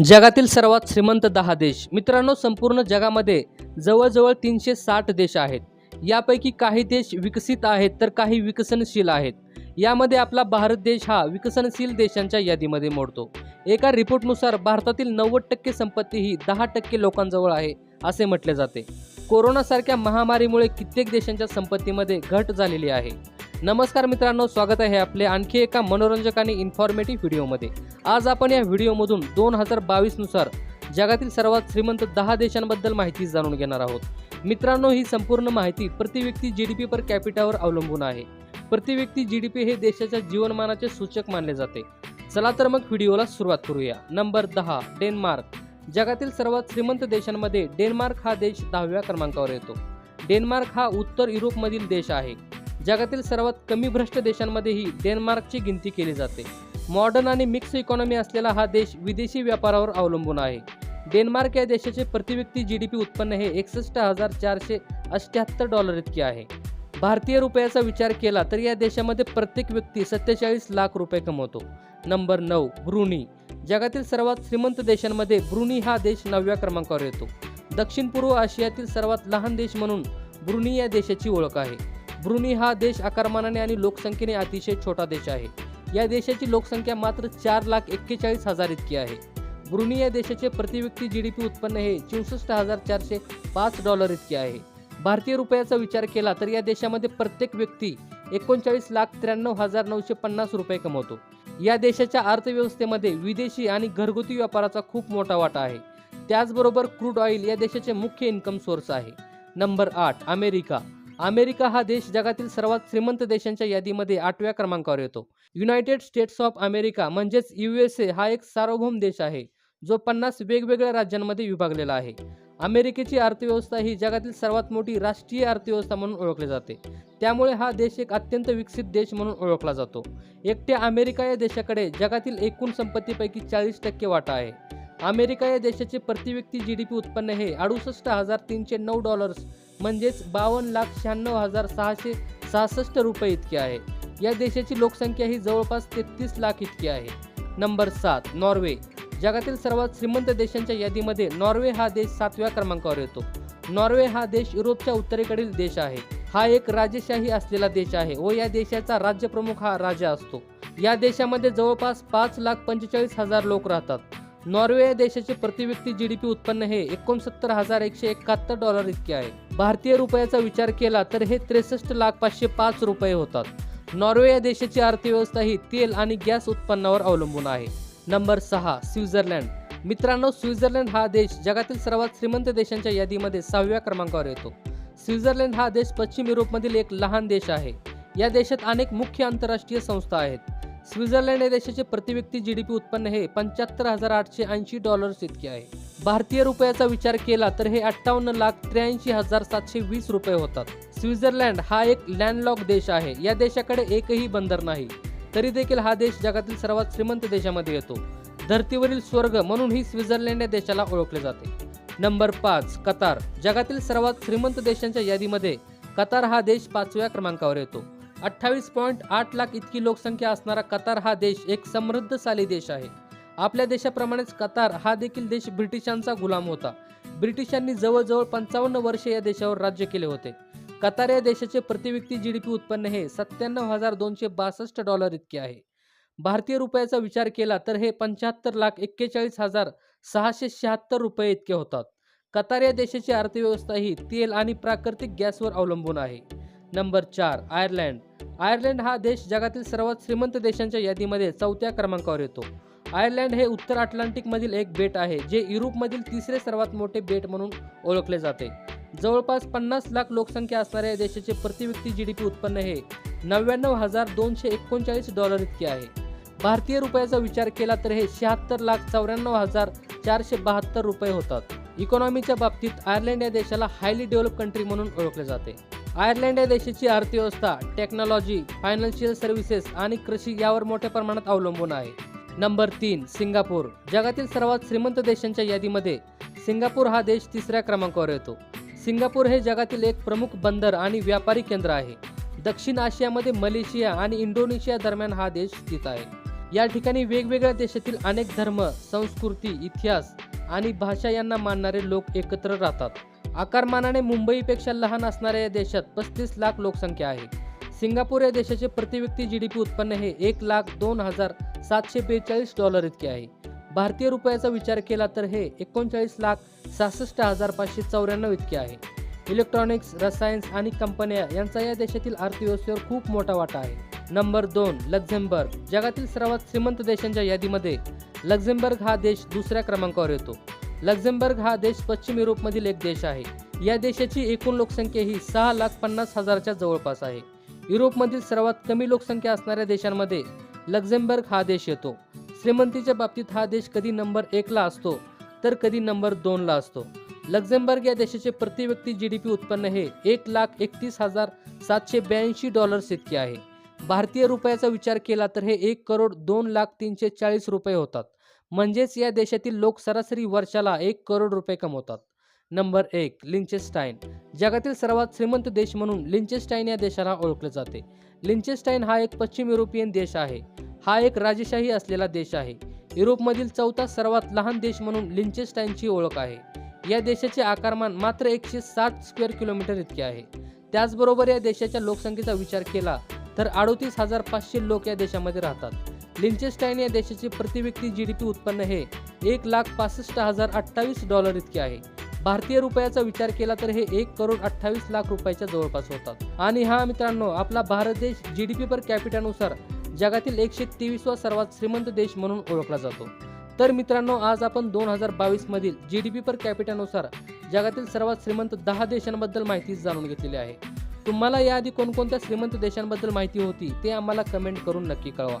जगातील सर्वात श्रीमंत दहा देश. मित्रांनो संपूर्ण जगामध्ये जवळजवळ तीनशे साठ देश आहेत. यापैकी काही देश विकसित आहेत तर काही विकसनशील आहेत. यामध्ये आपला भारत देश हा विकसनशील देशांच्या यादीमध्ये मोडतो. एका रिपोर्टनुसार भारतातील नव्वद टक्के संपत्ती ही दहा टक्के लोकांजवळ आहे असे म्हटले जाते. कोरोनासारख्या महामारीमुळे कित्येक देशांच्या संपत्तीमध्ये घट झालेली आहे. नमस्कार मित्रांनो स्वागत आहे आपले आणखी एका मनोरंजक आणि इन्फॉर्मेटिव्ह व्हिडिओमध्ये. आज आपण या व्हिडिओमधून दोन हजार बावीसनुसार जगातील सर्वात श्रीमंत दहा देशांबद्दल माहिती जाणून घेणार आहोत. मित्रांनो ही संपूर्ण माहिती प्रति व्यक्ती जी डी पी पर कॅपिटावर अवलंबून आहे. प्रति व्यक्ती जी डी पी हे देशाच्या जीवनमानाचे सूचक मानले जाते. चला तर मग व्हिडिओला सुरुवात करूया. नंबर दहा डेन्मार्क. जगातील सर्वात श्रीमंत देशांमध्ये डेन्मार्क हा देश दहाव्या क्रमांकावर येतो. डेन्मार्क हा उत्तर युरोपमधील देश आहे. जगातील सर्वात कमी भ्रष्ट देशांमध्येही डेन्मार्कची गिनती केली जाते. मॉडर्न आणि मिक्स इकॉनॉमी असलेला हा देश विदेशी व्यापारावर अवलंबून आहे. डेन्मार्क या देशाचे प्रतिव्यक्ती जी डी पी उत्पन्न हे एकसष्ट हजार चारशे अठ्ठ्याहत्तर डॉलर इतके आहे. भारतीय रुपयाचा विचार केला तर या देशामध्ये प्रत्येक व्यक्ती सत्तेचाळीस लाख रुपये कमवतो. नंबर नऊ ब्रुनी. जगातील सर्वात श्रीमंत देशांमध्ये ब्रुनी हा देश नवव्या क्रमांकावर येतो. दक्षिण पूर्व आशियातील सर्वात लहान देश म्हणून ब्रुनी या देशाची ओळख आहे. ब्रुनी हा देश आकारमानाने आणि लोकसंख्येने अतिशय छोटा देश आहे. या देशाची लोकसंख्या मात्र चार लाख एक्केचाळीस हजार इतकी आहे. ब्रुनी या देशाचे प्रतिव्यक्ती जी डी पी उत्पन्न हे चौसष्ट हजार चारशे पाच डॉलर इतके आहे. भारतीय रुपयाचा विचार केला तर या देशामध्ये प्रत्येक व्यक्ती एकोणचाळीस लाख त्र्याण्णव हजार नऊशे पन्नास रुपये कमवतो. या देशाच्या अर्थव्यवस्थेमध्ये विदेशी आणि घरगुती व्यापाराचा खूप मोठा वाटा आहे. त्याचबरोबर क्रूड ऑइल या देशाचे मुख्य इन्कम सोर्स आहे. नंबर आठ अमेरिका. अमेरिका हा देश जगातील सर्वात श्रीमंत देशांच्या यादीमध्ये आठव्या क्रमांकावर येतो. युनायटेड स्टेट्स ऑफ अमेरिका म्हणजेच यू एस ए हा एक सार्वभौम देश आहे जो पन्नास वेगवेगळ्या राज्यांमध्ये विभागलेला आहे. अमेरिकेची अर्थव्यवस्था ही जगातील सर्वात मोठी राष्ट्रीय अर्थव्यवस्था म्हणून ओळखली जाते. त्यामुळे हा देश एक अत्यंत विकसित देश म्हणून ओळखला जातो. एकट्या अमेरिका या देशाकडे जगातील एकूण संपत्तीपैकी चाळीस टक्के वाटा आहे. अमेरिका या देशाचे प्रतिव्यक्ती जी डी पी उत्पन्न हे अडुसष्ट हजार तीनशे नऊ डॉलर्स म्हणजेच बावन्न लाख शहाण्णव हजार सहाशे सहासष्ट रुपये इतके आहे. या देशाची लोकसंख्या ही जवळपास तेहतीस लाख इतकी आहे. नंबर सात नॉर्वे. जगातील सर्वात श्रीमंत देशांच्या यादीमध्ये नॉर्वे हा देश सातव्या क्रमांकावर येतो. नॉर्वे हा देश युरोपच्या उत्तरेकडील देश आहे. हा एक राजेशाही असलेला देश आहे व या देशाचा राज्यप्रमुख हा राजा असतो. या देशामध्ये जवळपास पाच लाख पंचेचाळीस हजार लोक राहतात. नॉर्वे या देशाचे प्रतिव्यक्ती जी डी पी उत्पन्न हे एकोणसत्तर हजार एकशे एकाहत्तर डॉलर इतके आहे. भारतीय रुपयाचा विचार केला तर हे त्रेसष्ट लाख पाचशे पाच रुपये होतात. नॉर्वे या देशाची अर्थव्यवस्था ही तेल आणि गॅस उत्पन्नावर अवलंबून आहे. नंबर सहा स्वित्झर्लंड. मित्रांनो स्वित्झर्लंड हा देश जगातील सर्वात श्रीमंत देशांच्या यादीमध्ये सहाव्या क्रमांकावर येतो. स्वित्झर्लंड हा देश पश्चिम युरोपमधील एक लहान देश आहे. या देशात अनेक मुख्य आंतरराष्ट्रीय संस्था आहेत. स्वित्झर्लंड या देशाचे प्रतिव्यक्ती जी डी पी उत्पन्न हे पंच्याहत्तर हजार आठशे ऐंशी डॉलर्स इतके आहे. भारतीय रुपयाचा विचार केला तर हे अठ्ठावन्न लाख त्र्याऐंशी हजार सातशे वीस रुपये होतात. स्वित्झर्लंड हा एक लँडलॉक देश आहे. या देशाकडे एकही बंदर नाही. तरी देखील हा देश जगातील सर्वात श्रीमंत देशामध्ये येतो. धर्तीवरील स्वर्ग म्हणून ही स्वित्झर्लंड या देशाला ओळखले जाते. नंबर पाच कतार. जगातील सर्वात श्रीमंत देशांच्या यादीमध्ये कतार हा देश पाचव्या क्रमांकावर येतो. अठ्ठावीस पॉईंट आठ लाख इतकी लोकसंख्या असणारा कतार हा देश एक समृद्धशाली देश आहे. आपल्या देशाप्रमाणेच कतार हा देखील देश ब्रिटिशांचा गुलाम होता. ब्रिटिशांनी जवळजवळ पंचावन्न वर्षे या देशावर राज्य केले होते. कतार या देशाचे प्रतिव्यक्ती जी डी पी उत्पन्न हे सत्त्याण्णव हजार दोनशे बासष्ट डॉलर इतके आहे. भारतीय रुपयाचा विचार केला तर हे पंच्याहत्तर लाख एक्केचाळीस हजार सहाशे शहात्तर रुपये इतके होतात. कतार या देशाची अर्थव्यवस्था ही तेल आणि प्राकृतिक गॅसवर अवलंबून आहे. नंबर चार आयर्लंड. आयर्लंड हा देश जगातील सर्वात श्रीमंत देशांच्या यादीमध्ये चौथ्या क्रमांकावर येतो. आयर्लंड हे उत्तर अटलांटिकमधील एक बेट आहे जे युरोपमधील तिसरे सर्वात मोठे बेट म्हणून ओळखले जाते. जवळपास पन्नास लाख लोकसंख्या असणाऱ्या या देशाचे प्रतिव्यक्ती जी डी पी उत्पन्न हे नव्याण्णव हजार दोनशे एकोणचाळीस डॉलर इतके आहे. भारतीय रुपयाचा विचार केला तर हे शहात्तर लाख चौऱ्याण्णव हजार चारशे बहात्तर रुपये होतात. इकॉनॉमीच्या बाबतीत आयर्लंड या देशाला हायली डेव्हलप कंट्री म्हणून ओळखले जाते. आयर्लंड या देशाची अर्थव्यवस्था टेक्नॉलॉजी फायनान्शियल सर्व्हिसेस आणि कृषी यावर मोठ्या प्रमाणात अवलंबून आहे. नंबर तीन सिंगापूर. जगातील सर्वात श्रीमंत देशांच्या यादीमध्ये सिंगापूर हा देश तिसऱ्या क्रमांकावर येतो. सिंगापूर हे जगातील एक प्रमुख बंदर आणि व्यापारी केंद्र आहे. दक्षिण आशियामध्ये मलेशिया आणि इंडोनेशिया दरम्यान हा देश स्थित आहे. या ठिकाणी वेगवेगळ्या देशातील अनेक धर्म संस्कृती इतिहास आणि भाषा यांना मानणारे लोक एकत्र राहतात. आकारमानाने मुंबईपेक्षा लहान असणाऱ्या या देशात पस्तीस लाख लोकसंख्या आहे. सिंगापूर या देशाचे प्रतिव्यक्ती जी डी पी उत्पन्न हे एक लाख दोन हजार सातशे बेचाळीस डॉलर इतके आहे. भारतीय रुपयाचा विचार केला तर हे एकोणचाळीस लाख सहासष्ट हजार पाचशे चौऱ्याण्णव इतके आहे. इलेक्ट्रॉनिक्स रसायन्स आणि कंपन्या यांचा या देशातील अर्थव्यवस्थेवर खूप मोठा वाटा आहे. नंबर दोन लक्झेंबर्ग. जगातील सर्वात श्रीमंत देशांच्या यादीमध्ये लक्झेंबर्ग हा देश दुसऱ्या क्रमांकावर येतो. लक्झेंबर्ग हा देश पश्चिम युरोपमधील एक देश आहे. या देशाची एकूण लोकसंख्या ही सहा लाख पन्नास हजारच्या जवळपास आहे. युरोपमधील सर्वात कमी लोकसंख्या असणाऱ्या देशांमध्ये लक्झेंबर्ग हा देश येतो. श्रीमंतीच्या बाबतीत हा देश कधी नंबर एकला असतो तर कधी नंबर दोनला असतो. लक्झेंबर्ग या देशाचे प्रति व्यक्ती जी डी पी उत्पन्न हे एक लाख एकतीस हजार सातशे ब्याऐंशी डॉलर्स इतके आहे. भारतीय रुपयाचा विचार केला तर हे एक करोड दोन लाख तीनशे चाळीस रुपये होतात. म्हणजेच या देशातील लोक सरासरी वर्षाला एक करोड रुपये कमवतात. नंबर एक लिंचेस्टाईन. जगातील सर्वात श्रीमंत देश म्हणून लिंचेस्टाईन या देशाला ओळखले जाते. लिंचेस्टाईन हा एक पश्चिम युरोपियन देश आहे. हा एक राजेशाही असलेला देश आहे. युरोपमधील चौथा सर्वात लहान देश म्हणून लिंचेस्टाईनची ओळख आहे. या देशाचे आकारमान मात्र एकशे सात स्क्वेअर किलोमीटर इतके आहे. त्याचबरोबर या देशाच्या लोकसंख्येचा विचार केला तर अडोतीस हजार पाचशे लोक या देशामध्ये राहतात. लिंचेस्टाईन या देशाचे प्रतिव्यक्ती जी डी पी उत्पन्न हे एक लाख पासष्ट हजार अठ्ठावीस डॉलर इतके आहे. भारतीय रुपयाचा विचार केला तर हे एक करोड अठ्ठावीस लाख रुपयाच्या जवळपास होतात. आणि हा मित्रांनो आपला भारत देश जी डी पी पर कॅपिटानुसार जगातील एकशे तेवीसवा सर्वात श्रीमंत देश म्हणून ओळखला जातो. तर मित्रांनो आज आपण दोन हजार बावीस मधील जी डी पी पर कॅपिटानुसार जगातील सर्वात श्रीमंत दहा देशांबद्दल माहिती जाणून घेतलेली आहे. तुम्हाला याआधी कोणकोणत्या श्रीमंत देशांबद्दल माहिती होती ते आम्हाला कमेंट करून नक्की कळवा.